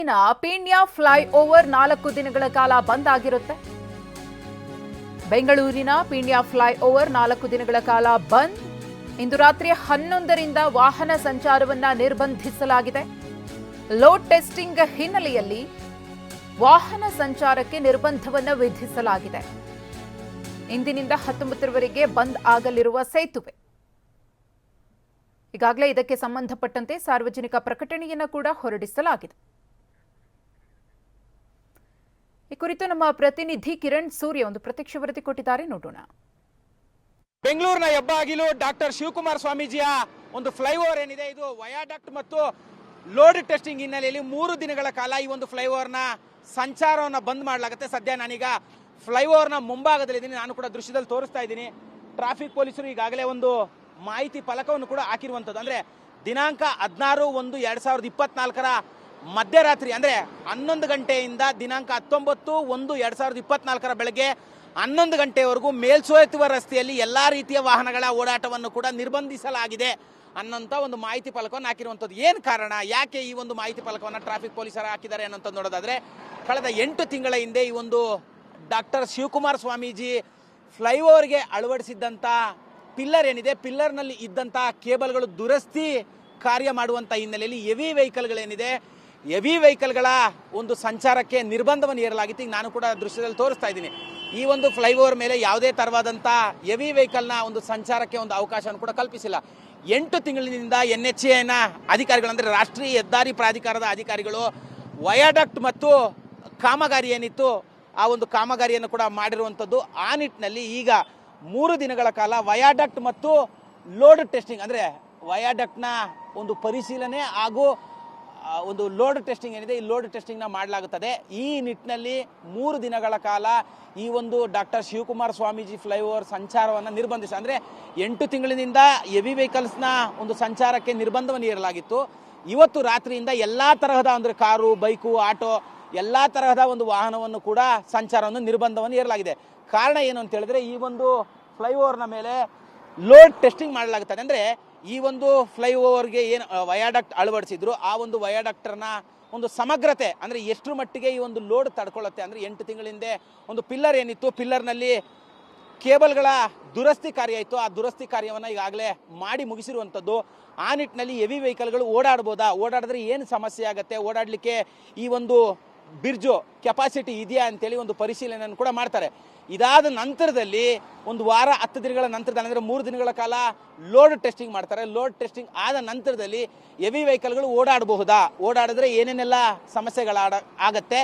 ಬೆಂಗಳೂರಿನ Peenya fly over ನಾಲ್ಕು ದಿನಗಳ ಕಾಲ ಬಂದ್ ಆಗಿರುತ್ತೆ. ಬೆಂಗಳೂರಿನ ಪೀಣ್ಯ ಫ್ಲೈ ಓವರ್ ನಾಲ್ಕು ದಿನಗಳ ಕಾಲ ಬಂದ್. ಇಂದು ರಾತ್ರಿ ಹನ್ನೊಂದರಿಂದ ವಾಹನ ಸಂಚಾರವನ್ನ ನಿರ್ಬಂಧಿಸಲಾಗಿದೆ. ಲೋಡ್ ಟೆಸ್ಟಿಂಗ್ ಹಿನ್ನೆಲೆಯಲ್ಲಿ ವಾಹನ ಸಂಚಾರಕ್ಕೆ ನಿರ್ಬಂಧವನ್ನು ವಿಧಿಸಲಾಗಿದೆ. ಇಂದಿನಿಂದ ಹತ್ತೊಂಬತ್ತರವರೆಗೆ ಬಂದ್ ಆಗಲಿರುವ ಸೇತುವೆ. ಈಗಾಗಲೇ ಇದಕ್ಕೆ ಸಂಬಂಧಪಟ್ಟಂತೆ ಸಾರ್ವಜನಿಕ ಪ್ರಕಟಣೆಯನ್ನು ಕೂಡ ಹೊರಡಿಸಲಾಗಿದೆ ಈ ಕುರಿತು ನಮ್ಮ ಪ್ರತಿನಿಧಿ ಕಿರಣ್ ಸೂರ್ಯ ಒಂದು ಪ್ರತ್ಯಕ್ಷ ವರದಿ ಕೊಟ್ಟಿದ್ದಾರೆ. ನೋಡೋಣ. ಬೆಂಗಳೂರಿನ ಹೆಬ್ಬಾಗಿಲು ಡಾಕ್ಟರ್ ಶಿವಕುಮಾರ್ ಸ್ವಾಮೀಜಿಯ ಒಂದು ಫ್ಲೈಓವರ್ ಏನಿದೆ, ಇದು ವಯಾಡಕ್ಟ್ ಮತ್ತು ಲೋಡ್ ಟೆಸ್ಟಿಂಗ್ ಹಿನ್ನೆಲೆಯಲ್ಲಿ ಮೂರು ದಿನಗಳ ಕಾಲ ಈ ಒಂದು ಫ್ಲೈಓವರ್ನ ಸಂಚಾರವನ್ನು ಬಂದ್ ಮಾಡಲಾಗುತ್ತೆ. ಸದ್ಯ ನಾನೀಗ ಫ್ಲೈಓವರ್ನ ಮುಂಭಾಗದಲ್ಲಿದ್ದೀನಿ. ನಾನು ಕೂಡ ದೃಶ್ಯದಲ್ಲಿ ತೋರಿಸ್ತಾ ಇದ್ದೀನಿ. ಟ್ರಾಫಿಕ್ ಪೊಲೀಸರು ಈಗಾಗಲೇ ಒಂದು ಮಾಹಿತಿ ಫಲಕವನ್ನು ಕೂಡ ಹಾಕಿರುವಂಥದ್ದು. ಅಂದ್ರೆ ದಿನಾಂಕ ಹದಿನಾರು ಒಂದು ಎರಡ್ ಸಾವಿರದ ಇಪ್ಪತ್ನಾಲ್ಕರ ಮಧ್ಯರಾತ್ರಿ ಅಂದರೆ ಹನ್ನೊಂದು ಗಂಟೆಯಿಂದ ದಿನಾಂಕ ಹತ್ತೊಂಬತ್ತು ಒಂದು ಎರಡು ಸಾವಿರದ ಇಪ್ಪತ್ನಾಲ್ಕರ ಬೆಳಗ್ಗೆ ಹನ್ನೊಂದು ಗಂಟೆವರೆಗೂ ಮೇಲ್ಸೋಯತ್ತುವ ರಸ್ತೆಯಲ್ಲಿ ಎಲ್ಲ ರೀತಿಯ ವಾಹನಗಳ ಓಡಾಟವನ್ನು ಕೂಡ ನಿರ್ಬಂಧಿಸಲಾಗಿದೆ ಅನ್ನೋಂಥ ಒಂದು ಮಾಹಿತಿ ಫಲಕವನ್ನು ಹಾಕಿರುವಂಥದ್ದು. ಏನು ಕಾರಣ? ಯಾಕೆ ಈ ಒಂದು ಮಾಹಿತಿ ಫಲಕವನ್ನು ಟ್ರಾಫಿಕ್ ಪೊಲೀಸರು ಹಾಕಿದ್ದಾರೆ ಅನ್ನೋಂಥದ್ದು ನೋಡೋದಾದರೆ, ಕಳೆದ ಎಂಟು ತಿಂಗಳ ಹಿಂದೆ ಈ ಒಂದು ಡಾಕ್ಟರ್ ಶಿವಕುಮಾರ್ ಸ್ವಾಮೀಜಿ ಫ್ಲೈಓವರ್ಗೆ ಅಳವಡಿಸಿದ್ದಂಥ ಪಿಲ್ಲರ್ ಏನಿದೆ, ಪಿಲ್ಲರ್ನಲ್ಲಿ ಇದ್ದಂಥ ಕೇಬಲ್ಗಳು ದುರಸ್ತಿ ಕಾರ್ಯ ಮಾಡುವಂಥ ಹಿನ್ನೆಲೆಯಲ್ಲಿ ಹೆವಿ ವೆಹಿಕಲ್ಗಳೇನಿದೆ ಹೆವಿ ವೆಹಿಕಲ್ಗಳ ಒಂದು ಸಂಚಾರಕ್ಕೆ ನಿರ್ಬಂಧವನ್ನು ಏರಲಾಗಿತ್ತು ಈಗ ನಾನು ಕೂಡ ದೃಶ್ಯದಲ್ಲಿ ತೋರಿಸ್ತಾ ಇದ್ದೀನಿ. ಈ ಒಂದು ಫ್ಲೈಓವರ್ ಮೇಲೆ ಯಾವುದೇ ತರವಾದಂಥ ಹೆವಿ ವೆಹಿಕಲ್ನ ಒಂದು ಸಂಚಾರಕ್ಕೆ ಒಂದು ಅವಕಾಶವನ್ನು ಕೂಡ ಕಲ್ಪಿಸಿಲ್ಲ. ಎಂಟು ತಿಂಗಳಿನಿಂದ ಎನ್ ಎಚ್ ಎನ ಅಧಿಕಾರಿಗಳು ಅಂದರೆ ರಾಷ್ಟ್ರೀಯ ಹೆದ್ದಾರಿ ಪ್ರಾಧಿಕಾರದ ಅಧಿಕಾರಿಗಳು ವಯಾಡಕ್ಟ್ ಮತ್ತು ಕಾಮಗಾರಿ ಏನಿತ್ತು, ಆ ಒಂದು ಕಾಮಗಾರಿಯನ್ನು ಕೂಡ ಮಾಡಿರುವಂಥದ್ದು. ಆ ನಿಟ್ಟಿನಲ್ಲಿ ಈಗ ಮೂರು ದಿನಗಳ ಕಾಲ ವಯಾಡಕ್ಟ್ ಮತ್ತು ಲೋಡ್ ಟೆಸ್ಟಿಂಗ್ ಅಂದರೆ ವಯಾಡಕ್ಟ್ನ ಒಂದು ಪರಿಶೀಲನೆ ಹಾಗೂ ಒಂದು ಲೋಡ್ ಟೆಸ್ಟಿಂಗ್ ಏನಿದೆ, ಈ ಲೋಡ್ ಟೆಸ್ಟಿಂಗ್ನ ಮಾಡಲಾಗುತ್ತದೆ. ಈ ನಿಟ್ಟಿನಲ್ಲಿ ಮೂರು ದಿನಗಳ ಕಾಲ ಈ ಒಂದು ಡಾಕ್ಟರ್ ಶಿವಕುಮಾರ್ ಸ್ವಾಮೀಜಿ ಫ್ಲೈಓವರ್ ಸಂಚಾರವನ್ನು ನಿರ್ಬಂಧಿಸಿ, ಅಂದರೆ ಎಂಟು ತಿಂಗಳಿನಿಂದ ಎವಿ ವೆಹಿಕಲ್ಸ್ನ ಒಂದು ಸಂಚಾರಕ್ಕೆ ನಿರ್ಬಂಧವನ್ನು ಇರಲಾಗಿತ್ತು ಇವತ್ತು ರಾತ್ರಿಯಿಂದ ಎಲ್ಲ ತರಹದ ಅಂದರೆ ಕಾರು, ಬೈಕು, ಆಟೋ, ಎಲ್ಲ ತರಹದ ಒಂದು ವಾಹನವನ್ನು ಕೂಡ ಸಂಚಾರವನ್ನು ನಿರ್ಬಂಧವನ್ನು ಇರಲಾಗಿದೆ ಕಾರಣ ಏನು ಅಂತ ಹೇಳಿದ್ರೆ, ಈ ಒಂದು ಫ್ಲೈಓವರ್ನ ಮೇಲೆ ಲೋಡ್ ಟೆಸ್ಟಿಂಗ್ ಮಾಡಲಾಗುತ್ತದೆ. ಅಂದರೆ ಈ ಒಂದು ಫ್ಲೈ ಓವರ್ಗೆ ಏನು ವಯಾಡಕ್ಟ್ ಅಳವಡಿಸಿದ್ರು, ಆ ಒಂದು ವಯಾಡಕ್ಟರ್ನ ಒಂದು ಸಮಗ್ರತೆ, ಅಂದರೆ ಎಷ್ಟು ಮಟ್ಟಿಗೆ ಈ ಒಂದು ಲೋಡ್ ತಡ್ಕೊಳ್ಳುತ್ತೆ ಅಂದರೆ ಎಂಟು ತಿಂಗಳ ಹಿಂದೆ ಒಂದು ಪಿಲ್ಲರ್ ಏನಿತ್ತು ಪಿಲ್ಲರ್ನಲ್ಲಿ ಕೇಬಲ್ಗಳ ದುರಸ್ತಿ ಕಾರ್ಯ ಇತ್ತು, ಆ ದುರಸ್ತಿ ಕಾರ್ಯವನ್ನು ಈಗಾಗಲೇ ಮಾಡಿ ಮುಗಿಸಿರುವಂಥದ್ದು. ಆ ನಿಟ್ಟಿನಲ್ಲಿ ಹೆವಿ ವೆಹಿಕಲ್ಗಳು ಓಡಾಡ್ಬೋದಾ? ಓಡಾಡಿದ್ರೆ ಏನು ಸಮಸ್ಯೆ ಆಗುತ್ತೆ? ಓಡಾಡಲಿಕ್ಕೆ ಈ ಒಂದು ಬಿರ್ಜು ಕೆಪಾಸಿಟಿ ಇದೆಯಾ ಅಂತೇಳಿ ಒಂದು ಪರಿಶೀಲನೆಯನ್ನು ಕೂಡ ಮಾಡ್ತಾರೆ. ಇದಾದ ನಂತರದಲ್ಲಿ ಒಂದು ವಾರ, ಹತ್ತು ದಿನಗಳ ನಂತರದಲ್ಲಿ ಅಂದರೆ ಮೂರು ದಿನಗಳ ಕಾಲ ಲೋಡ್ ಟೆಸ್ಟಿಂಗ್ ಮಾಡ್ತಾರೆ. ಲೋಡ್ ಟೆಸ್ಟಿಂಗ್ ಆದ ನಂತರದಲ್ಲಿ ಎವಿ ವೆಹಿಕಲ್ಗಳು ಓಡಾಡಬಹುದಾ? ಓಡಾಡಿದ್ರೆ ಏನೇನೆಲ್ಲ ಸಮಸ್ಯೆಗಳಾಡ ಆಗತ್ತೆ?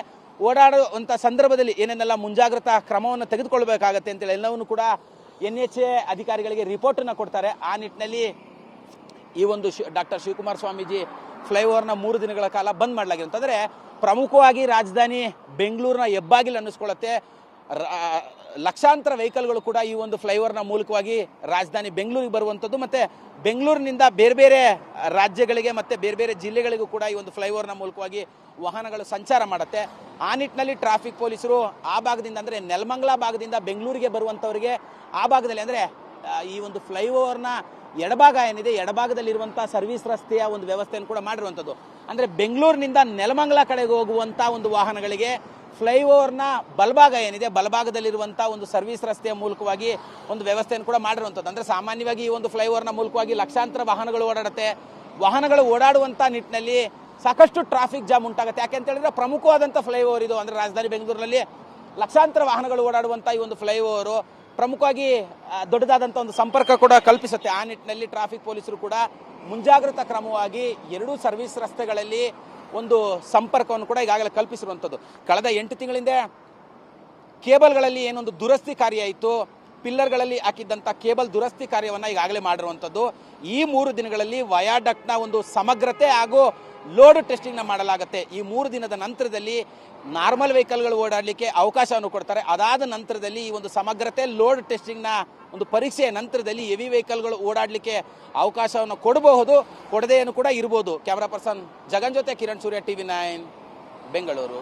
ಓಡಾಡುವಂಥ ಸಂದರ್ಭದಲ್ಲಿ ಏನೇನೆಲ್ಲ ಮುಂಜಾಗ್ರತಾ ಕ್ರಮವನ್ನು ತೆಗೆದುಕೊಳ್ಬೇಕಾಗತ್ತೆ ಅಂತೇಳಿ ಎಲ್ಲವನ್ನು ಕೂಡ ಎನ್ ಎಚ್ ಎ ಅಧಿಕಾರಿಗಳಿಗೆ ರಿಪೋರ್ಟನ್ನು ಕೊಡ್ತಾರೆ. ಆ ನಿಟ್ಟಿನಲ್ಲಿ ಈ ಒಂದು ಶಿ ಡಾಕ್ಟರ್ ಶಿವಕುಮಾರ್ ಸ್ವಾಮೀಜಿ ಫ್ಲೈಓವರ್ನ ಮೂರು ದಿನಗಳ ಕಾಲ ಬಂದ್ ಮಾಡಲಾಗಿದೆ. ಅಂತಂದರೆ ಪ್ರಮುಖವಾಗಿ ರಾಜಧಾನಿ ಬೆಂಗಳೂರಿನ ಹೆಬ್ಬಾಗಿಲು ಅನ್ನಿಸ್ಕೊಳ್ಳುತ್ತೆ. ಲಕ್ಷಾಂತರ ವೆಹಿಕಲ್ಗಳು ಕೂಡ ಈ ಒಂದು ಫ್ಲೈಓವರ್ನ ಮೂಲಕವಾಗಿ ರಾಜಧಾನಿ ಬೆಂಗಳೂರಿಗೆ ಬರುವಂಥದ್ದು. ಮತ್ತು ಬೆಂಗಳೂರಿನಿಂದ ಬೇರೆ ಬೇರೆ ರಾಜ್ಯಗಳಿಗೆ ಮತ್ತು ಬೇರೆ ಬೇರೆ ಜಿಲ್ಲೆಗಳಿಗೂ ಕೂಡ ಈ ಒಂದು ಫ್ಲೈಓವರ್ನ ಮೂಲಕವಾಗಿ ವಾಹನಗಳು ಸಂಚಾರ ಮಾಡುತ್ತೆ. ಆ ನಿಟ್ಟಿನಲ್ಲಿ ಟ್ರಾಫಿಕ್ ಪೊಲೀಸರು ಆ ಭಾಗದಿಂದ ಅಂದರೆ ನೆಲಮಂಗಲ ಭಾಗದಿಂದ ಬೆಂಗಳೂರಿಗೆ ಬರುವಂಥವರಿಗೆ ಆ ಭಾಗದಲ್ಲಿ ಅಂದರೆ ಈ ಒಂದು ಫ್ಲೈಓವರ್ನ ಎಡಭಾಗ ಏನಿದೆ ಎಡಭಾಗದಲ್ಲಿರುವಂಥ ಸರ್ವಿಸ್ ರಸ್ತೆಯ ಒಂದು ವ್ಯವಸ್ಥೆಯನ್ನು ಕೂಡ ಮಾಡಿರುವಂಥದ್ದು. ಅಂದರೆ ಬೆಂಗಳೂರಿನಿಂದ ನೆಲಮಂಗಲ ಕಡೆಗೆ ಹೋಗುವಂಥ ಒಂದು ವಾಹನಗಳಿಗೆ ಫ್ಲೈಓವರ್ನ ಬಲಭಾಗ ಏನಿದೆ ಬಲಭಾಗದಲ್ಲಿರುವಂಥ ಒಂದು ಸರ್ವಿಸ್ ರಸ್ತೆಯ ಮೂಲಕವಾಗಿ ಒಂದು ವ್ಯವಸ್ಥೆಯನ್ನು ಕೂಡ ಮಾಡಿರುವಂಥದ್ದು. ಅಂದರೆ ಸಾಮಾನ್ಯವಾಗಿ ಈ ಒಂದು ಫ್ಲೈಓವರ್ನ ಮೂಲಕವಾಗಿ ಲಕ್ಷಾಂತರ ವಾಹನಗಳು ಓಡಾಡುತ್ತೆ. ವಾಹನಗಳು ಓಡಾಡುವಂಥ ನಿಟ್ಟಿನಲ್ಲಿ ಸಾಕಷ್ಟು ಟ್ರಾಫಿಕ್ ಜಾಮ್ ಉಂಟಾಗುತ್ತೆ. ಯಾಕೆ ಅಂತ ಹೇಳಿದ್ರೆ ಪ್ರಮುಖವಾದಂಥ ಫ್ಲೈಓವರ್ ಇದು. ಅಂದರೆ ರಾಜಧಾನಿ ಬೆಂಗಳೂರಿನಲ್ಲಿ ಲಕ್ಷಾಂತರ ವಾಹನಗಳು ಓಡಾಡುವಂಥ ಈ ಒಂದು ಫ್ಲೈಓವರು ಪ್ರಮುಖವಾಗಿ ದೊಡ್ಡದಾದಂಥ ಒಂದು ಸಂಪರ್ಕ ಕೂಡ ಕಲ್ಪಿಸುತ್ತೆ. ಆ ನಿಟ್ಟಿನಲ್ಲಿ ಟ್ರಾಫಿಕ್ ಪೊಲೀಸರು ಕೂಡ ಮುಂಜಾಗ್ರತಾ ಕ್ರಮವಾಗಿ ಎರಡೂ ಸರ್ವಿಸ್ ರಸ್ತೆಗಳಲ್ಲಿ ಒಂದು ಸಂಪರ್ಕವನ್ನು ಕೂಡ ಈಗಾಗಲೇ ಕಲ್ಪಿಸಿರುವಂಥದ್ದು ಕಳೆದ ಎಂಟು ತಿಂಗಳಿಂದ ಕೇಬಲ್ಗಳಲ್ಲಿ ಏನೊಂದು ದುರಸ್ತಿ ಕಾರ್ಯ ಇತ್ತು. ಪಿಲ್ಲರ್ಗಳಲ್ಲಿ ಹಾಕಿದ್ದಂಥ ಕೇಬಲ್ ದುರಸ್ತಿ ಕಾರ್ಯವನ್ನು ಈಗಾಗಲೇ ಮಾಡಿರುವಂಥದ್ದು. ಈ ಮೂರು ದಿನಗಳಲ್ಲಿ ವಯಾಡಕ್ಟ್ನ ಒಂದು ಸಮಗ್ರತೆ ಹಾಗೂ ಲೋಡ್ ಟೆಸ್ಟಿಂಗ್ನ ಮಾಡಲಾಗುತ್ತೆ. ಈ ಮೂರು ದಿನದ ನಂತರದಲ್ಲಿ ನಾರ್ಮಲ್ ವೆಹಿಕಲ್ಗಳು ಓಡಾಡಲಿಕ್ಕೆ ಅವಕಾಶವನ್ನು ಕೊಡ್ತಾರೆ. ಅದಾದ ನಂತರದಲ್ಲಿ ಈ ಒಂದು ಸಮಗ್ರತೆ, ಲೋಡ್ ಟೆಸ್ಟಿಂಗ್ನ ಒಂದು ಪರೀಕ್ಷೆಯ ನಂತರದಲ್ಲಿ ಹೆವಿ ವೆಹಿಕಲ್ಗಳು ಓಡಾಡಲಿಕ್ಕೆ ಅವಕಾಶವನ್ನು ಕೊಡಬಹುದು ಕೊಡದೆಯನ್ನು ಕೂಡ ಇರ್ಬೋದು. ಕ್ಯಾಮ್ರಾ ಪರ್ಸನ್ ಜಗನ್ ಜೊತೆ ಕಿರಣ್ ಸೂರ್ಯ, ಟಿವಿ ನೈನ್, ಬೆಂಗಳೂರು.